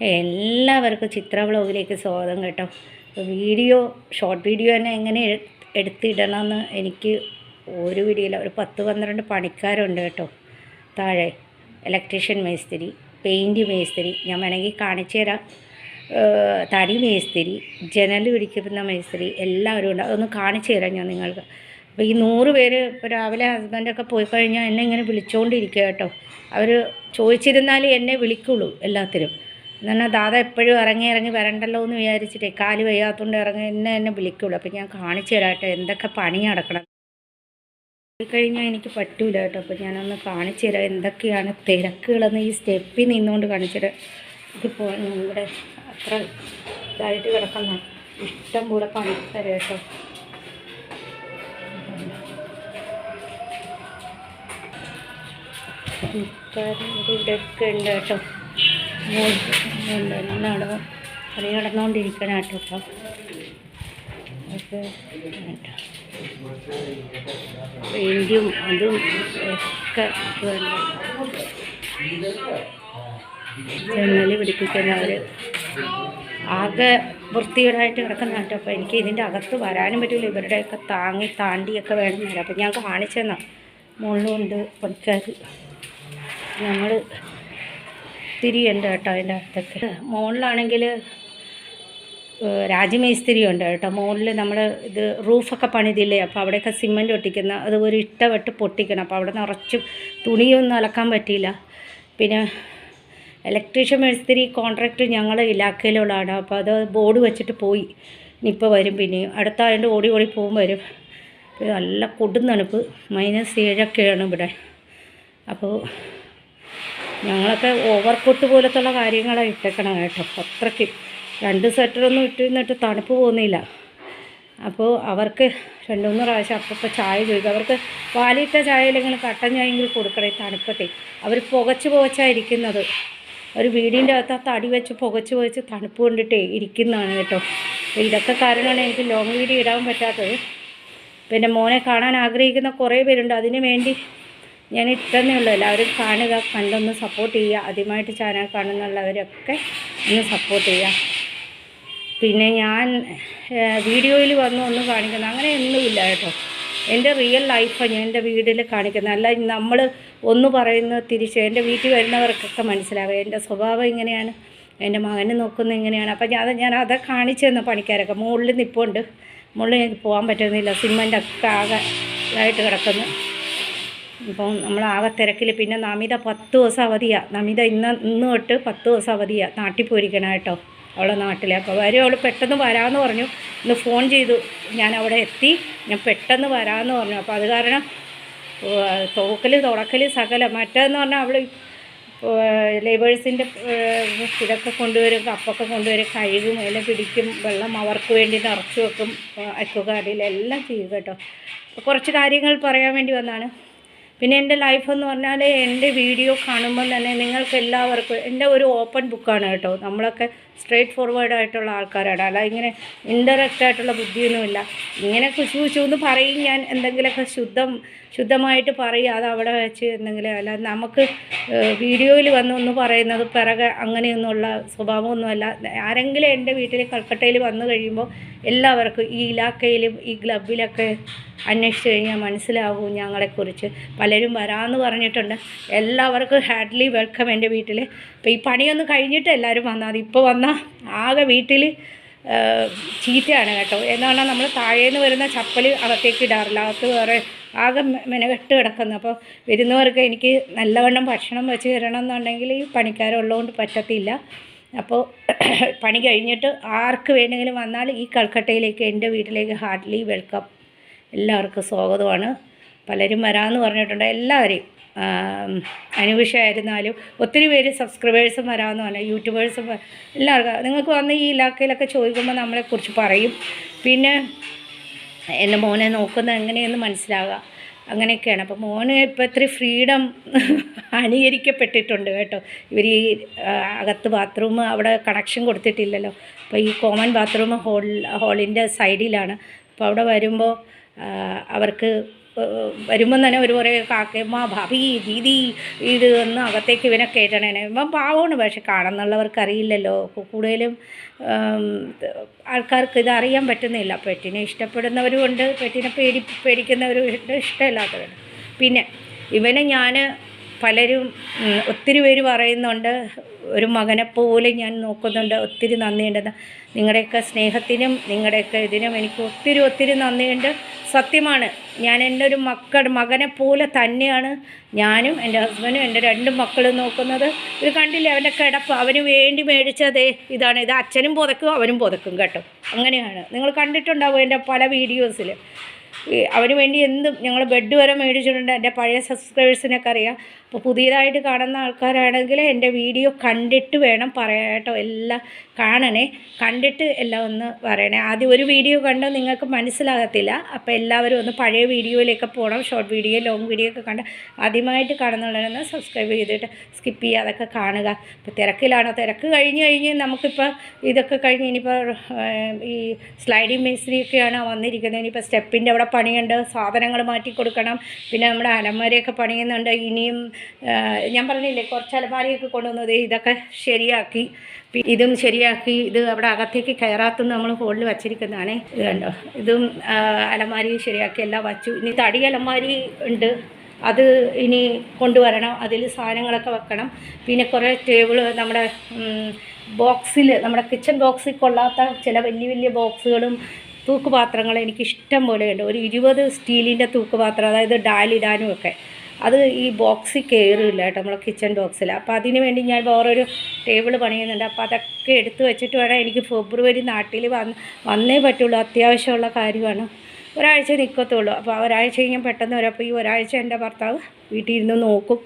എല്ലാവർക്കും ചിത്ര വ്ളോഗിലേക്ക് സ്വാഗതം കേട്ടോ. വീഡിയോ ഷോർട്ട് വീഡിയോ തന്നെ എങ്ങനെ എടുത്തിടണമെന്ന് എനിക്ക് ഒരു വീഡിയോയില്ല ഒരു പത്ത് പന്ത്രണ്ട് പണിക്കാരുണ്ട് കേട്ടോ. താഴെ ഇലക്ട്രീഷ്യൻ മേസ്തിരി പെയിന്റ് മേസ്തിരി ഞാൻ വേണമെങ്കിൽ കാണിച്ചു തരാം. തടി മേസ്തിരി ജനൽ പിടിക്കുന്ന മേസ്തിരി എല്ലാവരും ഉണ്ട്. അതൊന്ന് കാണിച്ചു തരാം ഞാൻ നിങ്ങൾക്ക്. അപ്പോൾ ഈ നൂറ് പേര് ഇപ്പോൾ രാവിലെ ഹസ്ബൻഡൊക്കെ പോയി കഴിഞ്ഞാൽ എന്നെ ഇങ്ങനെ വിളിച്ചുകൊണ്ടിരിക്കുക കേട്ടോ. അവർ ചോദിച്ചിരുന്നാലേ എന്നെ വിളിക്കുള്ളൂ എല്ലാത്തിനും. എന്നാൽ ദാദ എപ്പോഴും ഇറങ്ങി ഇറങ്ങി വരണ്ടല്ലോ എന്ന് വിചാരിച്ചിട്ടേ കാൽ വയ്യാത്തതുകൊണ്ട് ഇറങ്ങി എന്നെ എന്നെ വിളിക്കുള്ളൂ അപ്പോൾ ഞാൻ കാണിച്ചു തരാട്ടെ എന്തൊക്കെ പണി നടക്കണം കഴിഞ്ഞാൽ എനിക്ക് പറ്റൂല കേട്ടോ അപ്പോൾ ഞാനൊന്ന് കാണിച്ചു തരാം എന്തൊക്കെയാണ് തിരക്കുകളെന്ന് ഈ സ്റ്റെപ്പിൽ നിന്നുകൊണ്ട് കാണിച്ചു തരാം ഇതിപ്പോൾ ഇവിടെ അത്ര ഇതായിട്ട് കിടക്കുന്ന ഇഷ്ടം പോലെ തരാം കേട്ടോ പണിക്കാര് ഇവിടെയൊക്കെ ഉണ്ട് കേട്ടോ എല്ലായിടവും കളി നടന്നുകൊണ്ടിരിക്കണം കേട്ടോ ഇപ്പം. ഒക്കെ പെയിന്റും അതും ഒക്കെ ജനൽ പിടിപ്പിക്കാൻ അവർ ആകെ വൃത്തികേടായിട്ട് കിടക്കുന്ന കേട്ടോ അപ്പോൾ എനിക്ക് ഇതിന്റെ അകത്ത് വരാനും പറ്റില്ല. ഇവരുടെയൊക്കെ താങ്ങി താണ്ടിയൊക്കെ വേണം വരാം അപ്പോൾ ഞാൻ കാണിച്ചു മുള്ളുണ്ട് മുകളിലുണ്ട് പണിക്കാർ ഞങ്ങൾ തിരിയുണ്ട് കേട്ടോ അതിന്റെ അകത്തൊക്കെ. മുകളിലാണെങ്കിൽ രാജമേസ്തിരി ഉണ്ട് കേട്ടോ. മുകളിൽ നമ്മൾ ഇത് റൂഫൊക്കെ പണിതില്ലേ അപ്പോൾ അവിടെയൊക്കെ സിമന്റ് ഒട്ടിക്കുന്ന അത് ഒരു ഇട്ട വെട്ട് പൊട്ടിക്കണം. അപ്പോൾ അവിടെ നിറച്ച് തുണിയൊന്നും അലക്കാൻ പറ്റിയില്ല. പിന്നെ ഇലക്ട്രീഷ്യൻ മേസ്തിരി കോൺട്രാക്റ്റ് ഞങ്ങൾ ഇലാക്കയിലുള്ളതാണ് അപ്പോൾ അത് ബോർഡ് വെച്ചിട്ട് പോയി. ഇനിയിപ്പോൾ വരും പിന്നെയും. അടുത്ത അതിന്റെ ഓടി ഓടി പോകും വരും. നല്ല നല്ല കൊടുന്നണുപ്പ്. മൈനസ് ഏഴൊക്കെയാണ് ഇവിടെ. അപ്പോൾ ഞങ്ങളൊക്കെ ഓവർ കോട്ട് പോലത്തുള്ള കാര്യങ്ങളാണ് ഇട്ടേക്കണം കേട്ടോ. അത്രയ്ക്ക്. രണ്ട് സ്വെറ്ററൊന്നും ഇട്ട് നിന്നിട്ട് തണുപ്പ് പോകുന്നില്ല. അപ്പോൾ അവർക്ക് രണ്ട് മൂന്ന് പ്രാവശ്യം അപ്പം ചായ ചോദിക്കും. അവർക്ക് പാലിട്ട ചായ അല്ലെങ്കിൽ കട്ടൻ ചായയെങ്കിലും കൊടുക്കണം ഈ തണുപ്പത്തെ? അവർ പുകച്ച് പുകച്ചാണ് ഇരിക്കുന്നത്. ഒരു വീടിന്റെ അകത്ത് ആ തടി വെച്ച് പുകച്ച് പുകച്ച് തണുപ്പ് കൊണ്ടിട്ടേ ഇരിക്കുന്നതാണ് കേട്ടോ. ഇതൊക്കെ കാരണമാണ് എനിക്ക് ലോങ് വീഡിയോ ഇടാൻ പറ്റാത്തത്. പിന്നെ മോനെ കാണാൻ ആഗ്രഹിക്കുന്ന കുറേ പേരുണ്ട്. അതിനു വേണ്ടി ഞാൻ ഇട്ടെന്നേ ഉള്ളൂ. എല്ലാവരും കാണുക കണ്ടൊന്ന് സപ്പോർട്ട് ചെയ്യുക. ആദ്യമായിട്ട് ചാനൽ കാണുന്നുള്ളവരൊക്കെ ഒന്ന് സപ്പോർട്ട് ചെയ്യുക. പിന്നെ ഞാൻ വീഡിയോയിൽ വന്ന് ഒന്നും കാണിക്കുന്നത് അങ്ങനെയൊന്നുമില്ല കേട്ടോ. എന്റെ റിയൽ ലൈഫാണ് ഞാൻ എന്റെ വീട്ടിൽ കാണിക്കുന്നത് അല്ല നമ്മൾ ഒന്ന് പറയുന്നത് തിരിച്ച് എന്റെ വീട്ടിൽ വരുന്നവർക്കൊക്കെ മനസ്സിലാവുക എന്റെ സ്വഭാവം ഇങ്ങനെയാണ്. എന്റെ മകനെ നോക്കുന്നത് ഇങ്ങനെയാണ്. അപ്പം ഞാൻ ഞാൻ അത് കാണിച്ചു തന്ന പണിക്കാരൊക്കെ മുകളിൽ നിൽപ്പുണ്ട് മുകളിൽ എനിക്ക് പോകാൻ പറ്റുന്നില്ല. സിമന്റ് ഒക്കെ ആകെ ഇതായിട്ട് കിടക്കുന്നു. ഇപ്പം നമ്മൾ ആകെ തിരക്കിൽ പിന്നെ നമിത പത്ത് ദിവസം അവധിയാണ് നമിത ഇന്ന് ഇന്ന് തൊട്ട് പത്ത് ദിവസം അവധിയാണ് നാട്ടിൽ പോയിരിക്കണം കേട്ടോ അവളെ നാട്ടിൽ അപ്പോൾ വരും അവൾ പെട്ടെന്ന് വരാമെന്ന് പറഞ്ഞു. ഇന്ന് ഫോൺ ചെയ്തു. ഞാൻ അവിടെ എത്തി. ഞാൻ പെട്ടെന്ന് വരാമെന്ന് പറഞ്ഞു. അപ്പോൾ അത് കാരണം തോക്കൽ തുടക്കൽ സകല. മറ്റേന്ന് പറഞ്ഞാൽ അവൾ ലേബേഴ്സിന്റെ ഇതൊക്കെ കൊണ്ടുവരും. കപ്പൊക്കെ കൊണ്ടുവരും. കഴുകും എല്ലാം പിടിക്കും. വെള്ളം അവർക്ക് വേണ്ടി നിറച്ച് വെക്കും. അക്കുകാരിൽ എല്ലാം ചെയ്യും കേട്ടോ. കുറച്ച് കാര്യങ്ങൾ പറയാൻ വേണ്ടി വന്നതാണ് പിന്നെ എന്റെ ലൈഫ് എന്ന് പറഞ്ഞാൽ എന്റെ വീഡിയോ കാണുമ്പോൾ തന്നെ നിങ്ങൾക്ക് എല്ലാവർക്കും എന്റെ ഒരു ഓപ്പൺ ബുക്കാണ് കേട്ടോ. നമ്മളൊക്കെ സ്ട്രേറ്റ് ഫോർവേഡ് ആയിട്ടുള്ള ആൾക്കാരാണ്. അല്ല ഇങ്ങനെ ഇൻഡയറക്റ്റ് ആയിട്ടുള്ള ബുദ്ധിയൊന്നുമില്ല. ഇങ്ങനെ കുശു കുശു എന്ന് പറയും ഞാൻ എന്തെങ്കിലുമൊക്കെ ശുദ്ധം ശുദ്ധമായിട്ട് പറയുക അത് അവിടെ വെച്ച് എന്തെങ്കിലും അല്ല. നമുക്ക് വീഡിയോയിൽ വന്ന് ഒന്ന് പറയുന്നത് പിറകെ അങ്ങനെയൊന്നുമുള്ള സ്വഭാവമൊന്നുമല്ല. ആരെങ്കിലും എന്റെ വീട്ടിൽ കൽക്കട്ടയിൽ വന്നു കഴിയുമ്പോൾ എല്ലാവർക്കും ഈ ഇലാക്കയിലും ഈ ക്ലബിലൊക്കെ അന്വേഷിച്ച് കഴിഞ്ഞാൽ മനസ്സിലാവും ഞങ്ങളെക്കുറിച്ച്. പലരും വരാമെന്ന് പറഞ്ഞിട്ടുണ്ട്. എല്ലാവർക്കും ഹാഡ്ലി വെൽക്കം എന്റെ വീട്ടിൽ. അപ്പോൾ ഈ പണിയൊന്നും കഴിഞ്ഞിട്ട് എല്ലാവരും വന്നാൽ ഇപ്പോൾ വന്നാൽ ആകെ വീട്ടിൽ ചീത്തയാണ് കേട്ടോ. എന്നാണ് നമ്മൾ താഴേന്ന് വരുന്ന ചപ്പൽ അകത്തേക്ക് ഇടാറില്ല. അകത്ത് വേറെ ആകെ മെനകെട്ട് കിടക്കുന്നു. അപ്പോൾ വരുന്നവർക്ക് എനിക്ക് നല്ലവണ്ണം ഭക്ഷണം വെച്ച് തരണം എന്നുണ്ടെങ്കിൽ ഈ പണിക്കാരുള്ളതുകൊണ്ട് പറ്റത്തില്ല. അപ്പോൾ പണി കഴിഞ്ഞിട്ട് ആർക്ക് വേണമെങ്കിലും വന്നാൽ ഈ കൽക്കട്ടയിലേക്ക് എന്റെ വീട്ടിലേക്ക് ഹാർഡ്ലി വെൽക്കം. എല്ലാവർക്കും സ്വാഗതമാണ്. പലരും വരാമെന്ന് പറഞ്ഞിട്ടുണ്ട്. എല്ലാവരെയും അനുവിഷയായിരുന്നാലും ഒത്തിരി പേര് സബ്സ്ക്രൈബേഴ്സും വരാമെന്ന് പറഞ്ഞു. യൂട്യൂബേഴ്സും എല്ലാവർക്കും നിങ്ങൾക്ക് വന്ന് ഈ ഇലാക്കയിലൊക്കെ ചോദിക്കുമ്പോൾ നമ്മളെക്കുറിച്ച് പറയും. പിന്നെ എന്റെ മോനെ നോക്കുന്നത് എങ്ങനെയെന്ന് മനസ്സിലാകുക അങ്ങനെയൊക്കെയാണ്. അപ്പോൾ മോന് ഇപ്പോൾ ഇത്തിരി ഫ്രീഡം അനുകരിക്കപ്പെട്ടിട്ടുണ്ട് കേട്ടോ. ഇവർ ഈ അകത്ത് ബാത്റൂം അവിടെ കണക്ഷൻ കൊടുത്തിട്ടില്ലല്ലോ. അപ്പോൾ ഈ കോമൺ ബാത്റൂം ഹോൾ ഹോളിന്റെ സൈഡിലാണ്. അപ്പോൾ അവിടെ വരുമ്പോൾ അവർക്ക് വരുമ്പം തന്നെ ഒരു കുറേ കാക്കയമ്മ ഭാബി ദീദി ഇത് എന്ന് അകത്തേക്ക് ഇവനെ. കയറ്റണേനെ ഇവൻ പാവമാണ് പക്ഷെ കാണുന്നുള്ളവർക്ക് അറിയില്ലല്ലോ. കൂടുതലും ആൾക്കാർക്ക് ഇത് അറിയാൻ പറ്റുന്നില്ല. പെട്ടിനെ ഇഷ്ടപ്പെടുന്നവരും ഉണ്ട് പേടി പേടിക്കുന്നവരുണ്ട് ഇഷ്ടമില്ലാത്തവരുണ്ട്. പിന്നെ ഇവനെ ഞാൻ പലരും ഒത്തിരി പേര് പറയുന്നുണ്ട്. ഒരു മകനെ പോലെ ഞാൻ നോക്കുന്നുണ്ട്. ഒത്തിരി നന്ദിയുണ്ടെന്ന് നിങ്ങളുടെയൊക്കെ സ്നേഹത്തിനും നിങ്ങളുടെയൊക്കെ ഇതിനും എനിക്ക് ഒത്തിരി ഒത്തിരി നന്ദിയുണ്ട്. സത്യമാണ്. ഞാൻ എന്റെ ഒരു മക്കൾ മകനെ പോലെ തന്നെയാണ് ഞാനും എന്റെ ഹസ്ബൻഡും എന്റെ രണ്ട് മക്കളും നോക്കുന്നത്. ഇത് കണ്ടില്ലേ? അവന്റെ കിടപ്പ്. അവന് വേണ്ടി മേടിച്ചതേ ഇതാണ്. ഇത് അച്ഛനും പുതക്കും അവനും പുതക്കും കേട്ടോ. അങ്ങനെയാണ്. നിങ്ങൾ കണ്ടിട്ടുണ്ടാവും എന്റെ പല വീഡിയോസിൽ അവന് വേണ്ടി എന്തും ഞങ്ങൾ ബെഡ് വരെ മേടിച്ചിട്ടുണ്ട്. എന്റെ പഴയ സബ്സ്ക്രൈബേഴ്സിനൊക്കെ അറിയാം. അപ്പോൾ പുതിയതായിട്ട് കാണുന്ന ആൾക്കാരാണെങ്കിൽ എന്റെ വീഡിയോ കണ്ടിട്ട് വേണം പറയാൻ കേട്ടോ എല്ലാം കാണണേ. കണ്ടിട്ട് എല്ലാം ഒന്ന് പറയണേ. ആദ്യം ഒരു വീഡിയോ കണ്ട് നിങ്ങൾക്ക് മനസ്സിലാകത്തില്ല. അപ്പോൾ എല്ലാവരും ഒന്ന് പഴയ വീഡിയോയിലേക്ക് പോകണം ഷോർട്ട് വീഡിയോ ലോങ് വീഡിയോ ഒക്കെ കണ്ട് ആദ്യമായിട്ട് കാണുന്നുള്ളതെന്ന് സബ്സ്ക്രൈബ് ചെയ്തിട്ട് സ്കിപ്പ് ചെയ്യാതൊക്കെ കാണുക. ഇപ്പോൾ തിരക്കിലാണോ. തിരക്ക് കഴിഞ്ഞ് കഴിഞ്ഞ് നമുക്കിപ്പോൾ ഇതൊക്കെ കഴിഞ്ഞ് ഇനിയിപ്പോൾ ഈ സ്ലൈഡിങ് മേസ്ത്രിയൊക്കെയാണ് വന്നിരിക്കുന്നത്. ഇനിയിപ്പോൾ സ്റ്റെപ്പിന്റെ അവിടെ പണിയുണ്ട്. സാധനങ്ങൾ മാറ്റി കൊടുക്കണം. പിന്നെ നമ്മുടെ അലമാരയൊക്കെ പണിയുന്നുണ്ട്. ഇനിയും ഞാൻ പറഞ്ഞില്ലേ കുറച്ച് അലമാരിയൊക്കെ കൊണ്ടുവന്നത് ഇതൊക്കെ ശരിയാക്കി. ഇതും ശരിയാക്കി ഇത് അവിടെ അകത്തേക്ക് കയറാത്തുനിന്ന് നമ്മൾ ഹോളിൽ വച്ചിരിക്കുന്നതാണ്. ഇത് കണ്ടോ? ഇതും അലമാരി ശരിയാക്കി എല്ലാം വച്ചു. ഇനി തടി അലമാരി ഉണ്ട്. അത് ഇനി കൊണ്ടുവരണം. അതിൽ സാധനങ്ങളൊക്കെ വെക്കണം. പിന്നെ കുറേ ടേബിൾ നമ്മുടെ ബോക്സിൽ നമ്മുടെ കിച്ചൺ ബോക്സിൽ കൊള്ളാത്ത ചില വലിയ വലിയ ബോക്സുകളും തൂക്കുപാത്രങ്ങൾ എനിക്ക് ഇഷ്ടം പോലെയുണ്ട് ഒരു ഇരുപത് സ്റ്റീലിന്റെ തൂക്കുപാത്രം അതായത് ഡാലിടാനും ഒക്കെ. അത് ഈ ബോക്സിൽ കയറില്ല കേട്ടോ നമ്മളെ കിച്ചൺ ബോക്സിൽ അപ്പോൾ അതിന് വേണ്ടി ഞാൻ വേറൊരു ടേബിൾ പണിയുന്നുണ്ട്. അപ്പോൾ അതൊക്കെ എടുത്ത് വെച്ചിട്ട് വേണം എനിക്ക് ഫെബ്രുവരി നാട്ടിൽ വന്ന് വന്നേ പറ്റുള്ളൂ. അത്യാവശ്യമുള്ള കാര്യമാണ്. ഒരാഴ്ച നിൽക്കത്തുള്ളൂ അപ്പോൾ ഒരാഴ്ച കഴിഞ്ഞാൽ പെട്ടെന്ന് വരും. അപ്പോൾ ഈ ഒരാഴ്ച എന്റെ ഭർത്താവ് വീട്ടിൽ ഇരുന്ന് നോക്കും.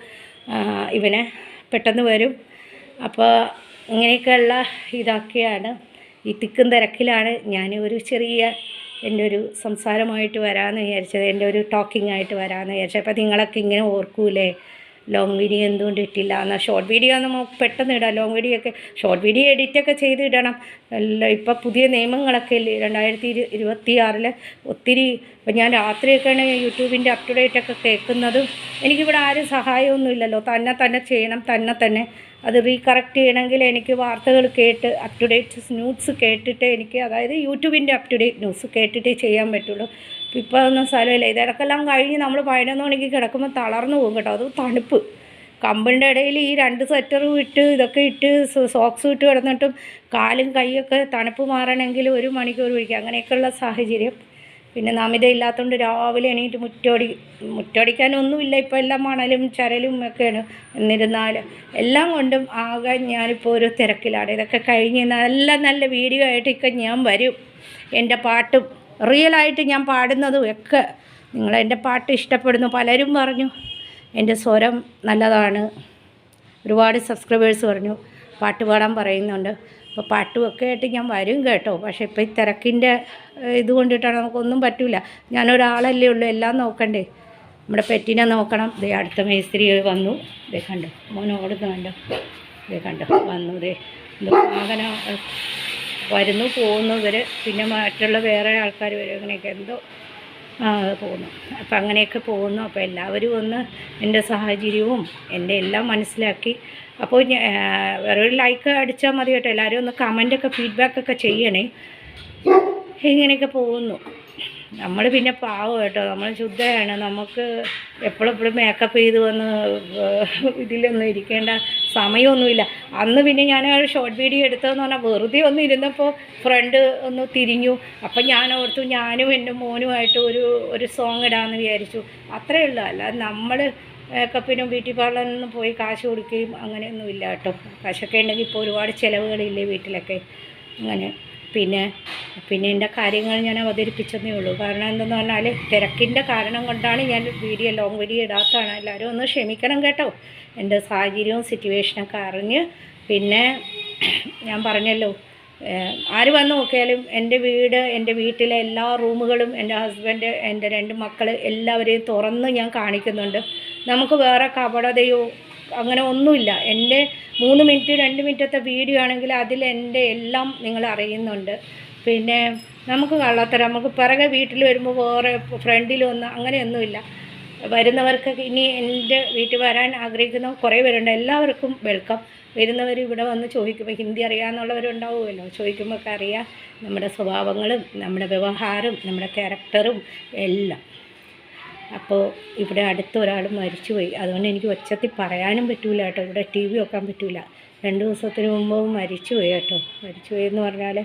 ഇവനെ പെട്ടെന്ന് വരും. അപ്പോൾ ഇങ്ങനെയൊക്കെയുള്ള ഇതൊക്കെയാണ്. ഈ തിക്കും തിരക്കിലാണ് ഞാൻ ഒരു ചെറിയ എന്റെ ഒരു സംസാരമായിട്ട് വരാമെന്ന് വിചാരിച്ചത് എന്റെ ഒരു ടോക്കിംഗ് ആയിട്ട് വരാമെന്ന് വിചാരിച്ചത്. അപ്പോൾ നിങ്ങളൊക്കെ ഇങ്ങനെ ഓർക്കൂലേ? ലോങ് വീഡിയോ എന്തുകൊണ്ട് ഇട്ടില്ല? എന്നാൽ ഷോർട്ട് വീഡിയോ നമുക്ക് പെട്ടെന്ന് ഇടാം. ലോങ് വീഡിയോ ഒക്കെ ഷോർട്ട് വീഡിയോ എഡിറ്റൊക്കെ ചെയ്ത് ഇടണം. എല്ലാം ഇപ്പം പുതിയ നിയമങ്ങളൊക്കെ ഇല്ലേ? രണ്ടായിരത്തി ഇരു ഇരുപത്തി ആറിൽ ഒത്തിരി ഇപ്പം ഞാൻ രാത്രിയൊക്കെയാണ് യൂട്യൂബിന്റെ അപ് ടു ഡേറ്റ് ഒക്കെ കേൾക്കുന്നതും എനിക്കിവിടെ ആരും സഹായമൊന്നും ഇല്ലല്ലോ തന്നെ തന്നെ ചെയ്യണം തന്നെ തന്നെ അത് റീകറക്റ്റ് ചെയ്യണമെങ്കിൽ എനിക്ക് വാർത്തകൾ കേട്ട് അപ് ടു ഡേറ്റ് ന്യൂസ് കേട്ടിട്ട് എനിക്ക് അതായത് യൂട്യൂബിന്റെ അപ് ടു ഡേറ്റ് ന്യൂസ് കേട്ടിട്ടേ ചെയ്യാൻ പറ്റുള്ളൂ. ഇപ്പോൾ ഒന്നും സ്ഥലമില്ല. ഇതിടക്കെല്ലാം കഴിഞ്ഞ് നമ്മൾ പതിനൊന്ന് മണിക്ക് കിടക്കുമ്പോൾ തളർന്നു പോകും കേട്ടോ. അത് തണുപ്പ്. കമ്പിന്റെ ഇടയിൽ ഈ രണ്ട് സ്വെറ്ററും ഇട്ട് ഇതൊക്കെ ഇട്ട് സോക്സ് ഇട്ട് കിടന്നിട്ടും കാലും കൈയൊക്കെ തണുപ്പ് മാറണമെങ്കിൽ ഒരു മണിക്കൂർ പിടിക്കും. അങ്ങനെയൊക്കെയുള്ള സാഹചര്യം. പിന്നെ നമിത ഇല്ലാത്തതുകൊണ്ട് രാവിലെ എണീറ്റ് മുറ്റോടി മുറ്റോടിക്കാനൊന്നുമില്ല. ഇപ്പോൾ എല്ലാം മണലും ചരലും ഒക്കെയാണ്. എന്നിരുന്നാൽ എല്ലാം കൊണ്ടും ആകെ ഞാനിപ്പോൾ ഒരു തിരക്കിലാണ്. ഇതൊക്കെ കഴിഞ്ഞ് നല്ല നല്ല വീഡിയോ ആയിട്ടൊക്കെ ഞാൻ വരും. എന്റെ പാട്ടും റിയലായിട്ട് ഞാൻ പാടുന്നതും ഒക്കെ നിങ്ങൾ എന്റെ പാട്ട് ഇഷ്ടപ്പെടുന്നു. പലരും പറഞ്ഞു എന്റെ സ്വരം നല്ലതാണ്. ഒരുപാട് സബ്സ്ക്രൈബേഴ്സ് പറഞ്ഞു പാട്ട് പാടാൻ പറയുന്നുണ്ട്. അപ്പോൾ പാട്ടുമൊക്കെ ആയിട്ട് ഞാൻ വരും കേട്ടോ. പക്ഷേ ഇപ്പോൾ ഈ തിരക്കിന്റെ ഇത് കൊണ്ടിട്ടാണ് നമുക്കൊന്നും പറ്റില്ല ഞാനൊരാളല്ലേ ഉള്ളൂ എല്ലാം നോക്കണ്ടേ. നമ്മുടെ പെറ്റിനെ നോക്കണം. ദേ അടുത്ത മേസ്ത്രി വന്നു. ദേ കണ്ടു? മോൻ കണ്ടു? ദേ കണ്ടോ? വന്നു ദേ. വാഹന വരുന്നു പോകുന്നു ഇവർ പിന്നെ മറ്റുള്ള വേറെ ആൾക്കാർ വരും അങ്ങനെയൊക്കെ എന്തോ പോകുന്നു. അപ്പം അങ്ങനെയൊക്കെ പോകുന്നു. അപ്പോൾ എല്ലാവരും ഒന്ന് എന്റെ സാഹചര്യവും എന്റെ എല്ലാം മനസ്സിലാക്കി. അപ്പോൾ വേറെ ഒരു ലൈക്ക് അടിച്ചാൽ മതി കേട്ടോ എല്ലാവരും ഒന്ന് കമന്റൊക്കെ ഫീഡ്ബാക്കൊക്കെ ചെയ്യണേ. ഇങ്ങനെയൊക്കെ പോകുന്നു. നമ്മൾ പിന്നെ പാവം കേട്ടോ. നമ്മൾ ശുദ്ധയാണ് നമുക്ക് എപ്പോഴെപ്പോഴും മേക്കപ്പ് ചെയ്ത് വന്ന് ഇതിലൊന്നും ഇരിക്കേണ്ട സമയമൊന്നുമില്ല. അന്ന് പിന്നെ ഞാൻ ഒരു ഷോർട്ട് വീഡിയോ എടുത്തതെന്ന് പറഞ്ഞാൽ വെറുതെ ഒന്ന് ഇരുന്നപ്പോൾ ഫ്രണ്ട് ഒന്ന് തിരിഞ്ഞു. അപ്പം ഞാൻ ഓർത്തു ഞാനും എന്റെ മോനുമായിട്ട് ഒരു ഒരു സോങ് ഇടാമെന്ന് വിചാരിച്ചു. അത്രയേ ഉള്ളൂ. അല്ല നമ്മൾ മേക്കപ്പിനും ബ്യൂട്ടി പാർലറിനും പോയി കാശ് കൊടുക്കുകയും അങ്ങനെയൊന്നും ഇല്ല കേട്ടോ. കാശൊക്കെ ഉണ്ടെങ്കിൽ ഇപ്പോൾ ഒരുപാട് ചിലവുകളില്ലേ വീട്ടിലൊക്കെ. അങ്ങനെ. പിന്നെ പിന്നെ എന്റെ കാര്യങ്ങൾ ഞാൻ അവതരിപ്പിച്ചതേ ഉള്ളൂ. കാരണം എന്തെന്ന് പറഞ്ഞാൽ തിരക്കിന്റെ കാരണം കൊണ്ടാണ് ഞാൻ വീഡിയോ ലോങ് വീഡിയോ ഇടാത്തതാണ്. എല്ലാവരും ഒന്ന് ക്ഷമിക്കണം കേട്ടോ. എന്റെ സാഹചര്യവും സിറ്റുവേഷനൊക്കെ അറിഞ്ഞ്. പിന്നെ ഞാൻ പറഞ്ഞല്ലോ ആര് വന്ന് നോക്കിയാലും എന്റെ വീട് എന്റെ വീട്ടിലെ എല്ലാ റൂമുകളും എന്റെ ഹസ്ബൻഡ് എന്റെ രണ്ട് മക്കൾ എല്ലാവരെയും തുറന്ന് ഞാൻ കാണിക്കുന്നുണ്ട്. നമുക്ക് വേറെ കപടതയോ അങ്ങനെ ഒന്നുമില്ല. എന്റെ മൂന്ന് മിനിറ്റ് രണ്ട് മിനിറ്റത്തെ വീഡിയോ ആണെങ്കിൽ അതിൽ എന്റെ എല്ലാം നിങ്ങൾ അറിയുന്നുണ്ട്. പിന്നെ നമുക്ക് കള്ളത്തരം നമുക്ക് പിറകെ വീട്ടിൽ വരുമ്പോൾ വേറെ ഫ്രണ്ടിൽ വന്ന് അങ്ങനെയൊന്നുമില്ല. വരുന്നവർക്ക് ഇനി എന്റെ വീട്ടിൽ വരാൻ ആഗ്രഹിക്കുന്ന കുറേ പേരുണ്ട്. എല്ലാവർക്കും വെൽക്കം. വരുന്നവർ ഇവിടെ വന്ന് ചോദിക്കുമ്പോൾ ഹിന്ദി അറിയാമെന്നുള്ളവരുണ്ടാവുമല്ലോ ചോദിക്കുമ്പോൾ ഒക്കെ അറിയാം നമ്മുടെ സ്വഭാവങ്ങളും നമ്മുടെ വ്യവഹാരം നമ്മുടെ ക്യാരക്ടറും എല്ലാം. അപ്പോൾ ഇവിടെ അടുത്ത ഒരാൾ മരിച്ചുപോയി. അതുകൊണ്ട് എനിക്ക് ഒച്ചത്തിൽ പറയാനും പറ്റില്ല കേട്ടോ. ഇവിടെ ടി വി വെക്കാൻ പറ്റില്ല രണ്ട് ദിവസത്തിന് മുമ്പ് മരിച്ചുപോയി കേട്ടോ. മരിച്ചുപോയി എന്ന് പറഞ്ഞാൽ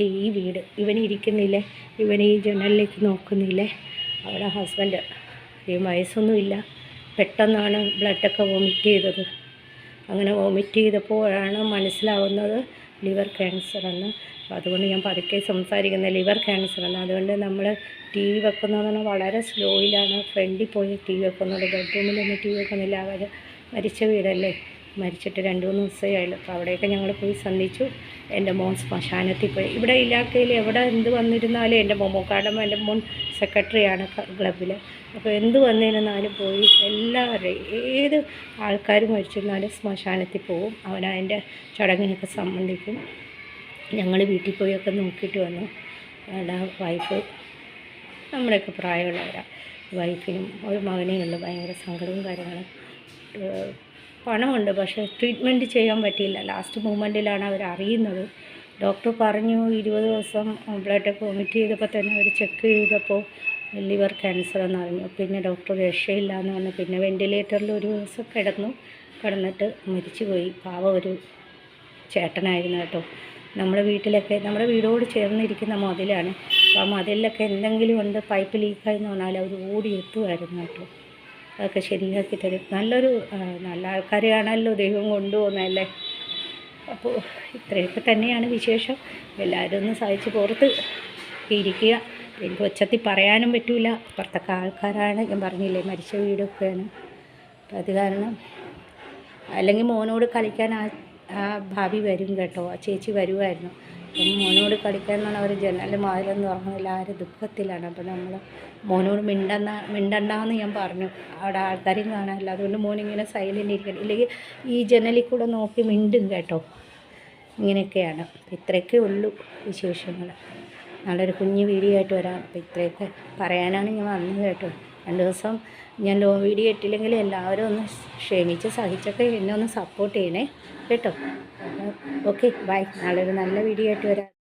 ഈ വീട്. ഇവൻ ഇരിക്കുന്നില്ലേ? ഇവൻ ഈ ജനലിലേക്ക് നോക്കുന്നില്ലേ? അവിടെ ഹസ്ബൻഡ് ഈ വയസ്സൊന്നുമില്ല പെട്ടെന്നാണ് ബ്ലഡൊക്കെ വോമിറ്റ് ചെയ്തത്. അങ്ങനെ വോമിറ്റ് ചെയ്തപ്പോഴാണ് മനസ്സിലാവുന്നത് ലിവർ ക്യാൻസർ എന്ന്. അതുകൊണ്ട് ഞാൻ പതുക്കെ സംസാരിക്കുന്നത് ലിവർ ക്യാൻസർ എന്ന്. അതുകൊണ്ട് നമ്മൾ ടി വി വെക്കുന്നതെന്ന് പറഞ്ഞാൽ വളരെ സ്ലോയിലാണ്. ഫ്രണ്ടിൽ പോയി ടി വി വെക്കുന്നത്. ബെഡ്റൂമിലൊന്നും ടി വി വെക്കുന്നില്ല. അവർ മരിച്ച വീടല്ലേ? മരിച്ചിട്ട് രണ്ട് മൂന്ന് ദിവസമേ ആയുള്ളൂ. അപ്പോൾ അവിടെയൊക്കെ ഞങ്ങൾ പോയി സന്ധിച്ചു. എന്റെ മോൻ ശ്മശാനത്തിൽ പോയി. ഇവിടെ ഇലാക്കയിൽ എവിടെ എന്ത് വന്നിരുന്നാലും എന്റെ മോമോ കാരണം എന്റെ മോൻ സെക്രട്ടറിയാണ് ക്ലബിൽ അപ്പോൾ എന്ത് വന്നിരുന്നാലും പോയി എല്ലാവരുടെയും ഏത് ആൾക്കാരും മരിച്ചിരുന്നാലും ശ്മശാനത്തിൽ പോവും. അവനതിന്റെ ചടങ്ങിനൊക്കെ സംബന്ധിക്കും. ഞങ്ങൾ വീട്ടിൽ പോയൊക്കെ നോക്കിയിട്ട് വന്നു. അവിടെ വൈഫ് നമ്മുടെയൊക്കെ പ്രായമുള്ളവരാണ് വൈഫിനും ഒരു മകനേ ഉള്ളൂ ഭയങ്കര സങ്കടവും കാര്യങ്ങളും. പണമുണ്ട്. പക്ഷേ ട്രീറ്റ്മെന്റ് ചെയ്യാൻ പറ്റിയില്ല. ലാസ്റ്റ് മൂമെന്റിലാണ് അവർ അറിയുന്നത് ഡോക്ടർ പറഞ്ഞു ഇരുപത് ദിവസം ബ്ലഡ് വോമിറ്റ് ചെയ്തപ്പോൾ തന്നെ അവർ ചെക്ക് ചെയ്തപ്പോൾ ലിവർ ക്യാൻസർ എന്ന് അറിഞ്ഞു. പിന്നെ ഡോക്ടർ രക്ഷയില്ല എന്ന് പറഞ്ഞു. പിന്നെ വെന്റിലേറ്ററിൽ ഒരു ദിവസം കിടന്നു. കിടന്നിട്ട് മരിച്ചുപോയി. പാവ ഒരു ചേട്ടനായിരുന്നു കേട്ടോ. നമ്മുടെ വീട്ടിലൊക്കെ നമ്മുടെ വീടോട് ചേർന്നിരിക്കുന്ന മതിലാണ്. അപ്പോൾ ആ മതിലിലൊക്കെ എന്തെങ്കിലും ഉണ്ട് പൈപ്പ് ലീക്കായി എന്ന് പറഞ്ഞാൽ അവർ ഓടി എത്തുമായിരുന്നു കേട്ടോ. അതൊക്കെ ശരിയാക്കി തരും. നല്ലൊരു നല്ല ആൾക്കാരെയാണല്ലോ ദൈവം കൊണ്ടുപോകുന്നതല്ലേ? അപ്പോൾ ഇത്രയൊക്കെ തന്നെയാണ് വിശേഷം. എല്ലാവരും ഒന്ന് സഹിച്ച് പുറത്ത് ഇരിക്കുക. എനിക്ക് ഒച്ചത്തിൽ പറയാനും പറ്റില്ല പുറത്തൊക്കെ ആൾക്കാരാണ്. ഞാൻ പറഞ്ഞില്ലേ മരിച്ച വീടൊക്കെയാണ്. അപ്പം അത് കാരണം അല്ലെങ്കിൽ മോനോട് കളിക്കാൻ ആ ആ ഭാവി വരും കേട്ടോ. ആ ചേച്ചി വരുമായിരുന്നു അപ്പം മോനോട് കളിക്കാൻ എന്നാണ് അവർ ജനൽ മാറില്ലെന്ന് ആ ആര് ദുഃഖത്തിലാണ്. അപ്പം നമ്മൾ മോനോട് മിണ്ടെന്ന മിണ്ടണ്ടെന്ന് ഞാൻ പറഞ്ഞു. അവിടെ ആൾക്കാരെയും കാണാനില്ല. അതുകൊണ്ട് മോനിങ്ങനെ സൈലന്റ് ഇരിക്കണം ഇല്ലെങ്കിൽ ഈ ജനലിൽ കൂടെ നോക്കി മിണ്ടും കേട്ടോ. ഇങ്ങനെയൊക്കെയാണ്. ഇത്രയൊക്കെ ഉള്ളൂ വിശേഷങ്ങൾ. നല്ലൊരു കുഞ്ഞു വീഡിയോ ആയിട്ട് വരാം. അപ്പം ഇത്രയൊക്കെ പറയാനാണ് ഞാൻ വന്നത് കേട്ടോ. രണ്ട് ദിവസം ഞാൻ ലോ വീഡിയോ ഇട്ടില്ലെങ്കിൽ എല്ലാവരും ഒന്ന് ക്ഷമിച്ച് സഹിച്ചൊക്കെ എന്നെ ഒന്ന് സപ്പോർട്ട് ചെയ്യണേ. കേട്ടോ? ഓക്കെ ബൈ നാളെ ഒരു നല്ല വീഡിയോ ആയിട്ട് വരാം.